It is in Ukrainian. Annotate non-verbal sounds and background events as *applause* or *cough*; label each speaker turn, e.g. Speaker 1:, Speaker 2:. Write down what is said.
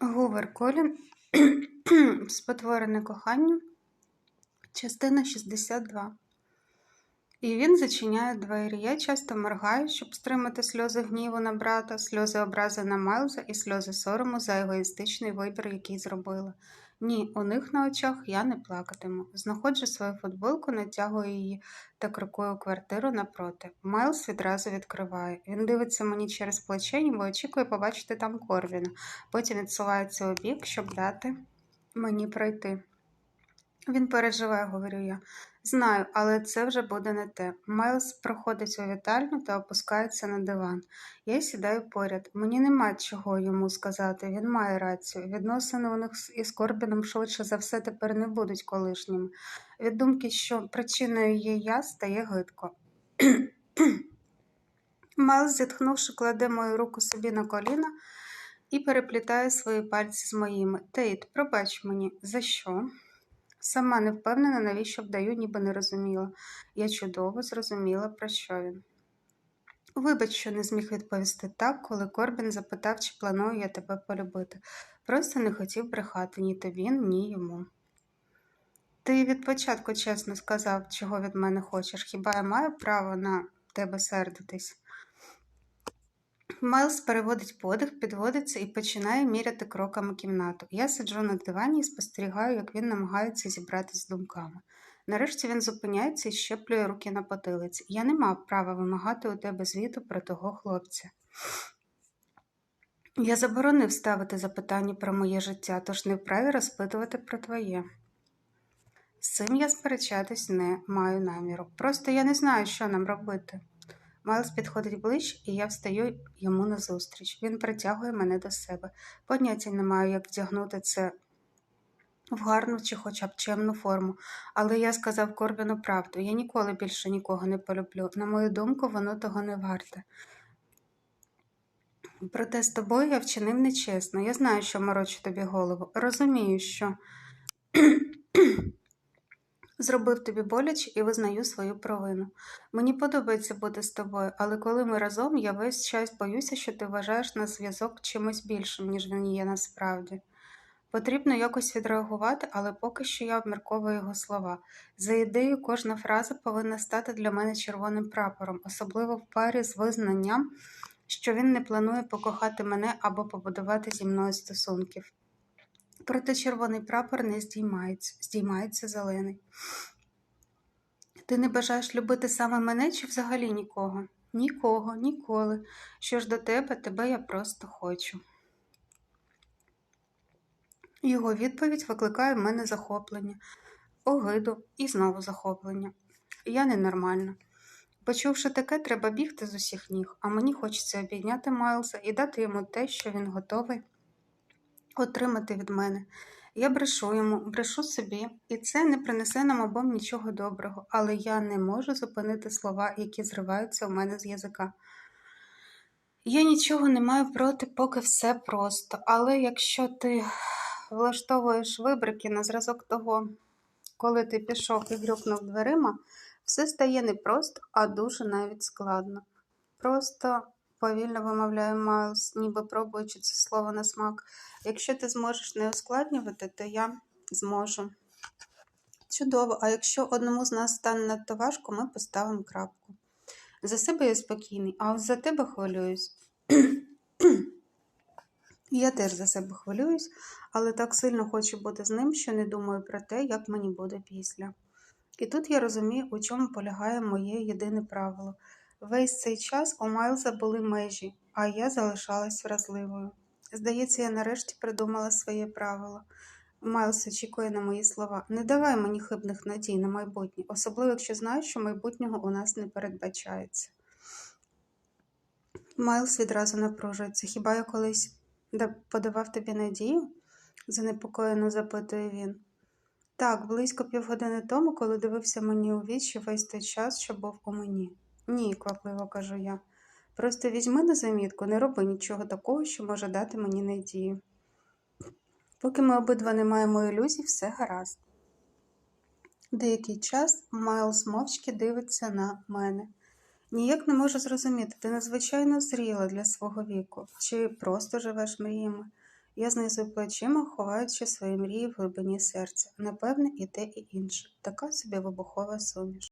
Speaker 1: Гувер Колін *clears throat* Спотворене кохання, частина 62. І він зачиняє двері. Я часто моргаю, щоб стримати сльози гніву на брата, сльози образи на Майлза і сльози сорому за егоїстичний вибір, який зробила. Ні, у них на очах я не плакатиму. Знаходжу свою футболку, натягую її та крокую квартиру напроти. Майлз відразу відкриває. Він дивиться мені через плече, ніби очікує побачити там Корвіна. Потім відсувається у бік, щоб дати мені пройти. Він переживає, говорю я. Знаю, але це вже буде не те. Майлз проходить у вітальню та опускається на диван. Я сідаю поряд. Мені нема чого йому сказати. Він має рацію. Відносини у них із Корбіном швидше за все тепер не будуть колишніми. Від думки, що причиною є я, стає гидко. *clears throat* Майлз, зітхнувши, кладе мою руку собі на коліна і переплітає свої пальці з моїми. Тейт, пробач мені, за що? Сама не впевнена, навіщо вдаю, ніби не розуміла. Я чудово зрозуміла, про що він. Вибач, що не зміг відповісти так, коли Корбін запитав, чи планую я тебе полюбити. Просто не хотів брехати ні тобі, ні йому. Ти від початку чесно сказав, чого від мене хочеш. Хіба я маю право на тебе сердитись? Майлз переводить подих, підводиться і починає міряти кроками кімнату. Я сиджу на дивані і спостерігаю, як він намагається зібратись з думками. Нарешті він зупиняється і щеплює руки на потилиці. Я не мав права вимагати у тебе звіту про того хлопця. Я заборонив ставити запитання про моє життя, тож не вправі розпитувати про твоє. З цим я сперечатись не маю наміру. Просто я не знаю, що нам робити. Майлз підходить ближче, і я встаю йому назустріч. Він притягує мене до себе. Поняття не маю, як вдягнути це в гарну чи хоча б чемну форму, але я сказав Корбіну правду. Я ніколи більше нікого не полюблю. На мою думку, воно того не варте. Проте з тобою я вчинив нечесно. Я знаю, що морочу тобі голову. Розумію, що зробив тобі боляче і визнаю свою провину. Мені подобається бути з тобою, але коли ми разом, я весь час боюся, що ти вважаєш на зв'язок чимось більшим, ніж він є насправді. Потрібно якось відреагувати, але поки що я обмірковую його слова. За ідеєю, кожна фраза повинна стати для мене червоним прапором, особливо в парі з визнанням, що він не планує покохати мене або побудувати зі мною стосунків. Проте червоний прапор не здіймається, здіймається зелений. Ти не бажаєш любити саме мене чи взагалі нікого? Нікого, ніколи. Що ж до тебе, тебе я просто хочу. Його відповідь викликає в мене захоплення, огиду і знову захоплення. Я ненормальна. Почувши таке, треба бігти з усіх ніг, а мені хочеться обійняти Майлза і дати йому те, що він готовий отримати від мене. Я брешу йому, брешу собі, і це не принесе нам обом нічого доброго, але я не можу зупинити слова, які зриваються у мене з язика. Я нічого не маю проти, поки все просто, але якщо ти влаштовуєш вибрики на зразок того, коли ти пішов і грюкнув дверима, все стає не просто, а дуже навіть складно. Просто повільно вимовляє Майлз, ніби пробуючи це слово на смак. Якщо ти зможеш не ускладнювати, то я зможу. Чудово, а якщо одному з нас стане надто важко, ми поставимо крапку. За себе я спокійний, а ось за тебе хвилююсь. *clears throat* я теж за себе хвилююсь, але так сильно хочу бути з ним, що не думаю про те, як мені буде після. І тут я розумію, у чому полягає моє єдине правило. Весь цей час у Майлза були межі, а я залишалась вразливою. Здається, я нарешті придумала своє правило. Майлз очікує на мої слова. Не давай мені хибних надій на майбутнє, особливо якщо знаєш, що майбутнього у нас не передбачається. Майлз відразу напружується. Хіба я колись подавав тобі надію? занепокоєно запитує він. Так, близько півгодини тому, коли дивився мені у вічі весь той час, що був у мені. Ні, квапливо кажу я. Просто візьми на замітку, не роби нічого такого, що може дати мені надію. Поки ми обидва не маємо ілюзій, все гаразд. Деякий час Майлз мовчки дивиться на мене. Ніяк не можу зрозуміти, ти надзвичайно зріла для свого віку, чи просто живеш мріями. Я знизую плечима, ховаючи свої мрії в глибині серця. Напевне, і те, і інше. Така собі вибухова суміш.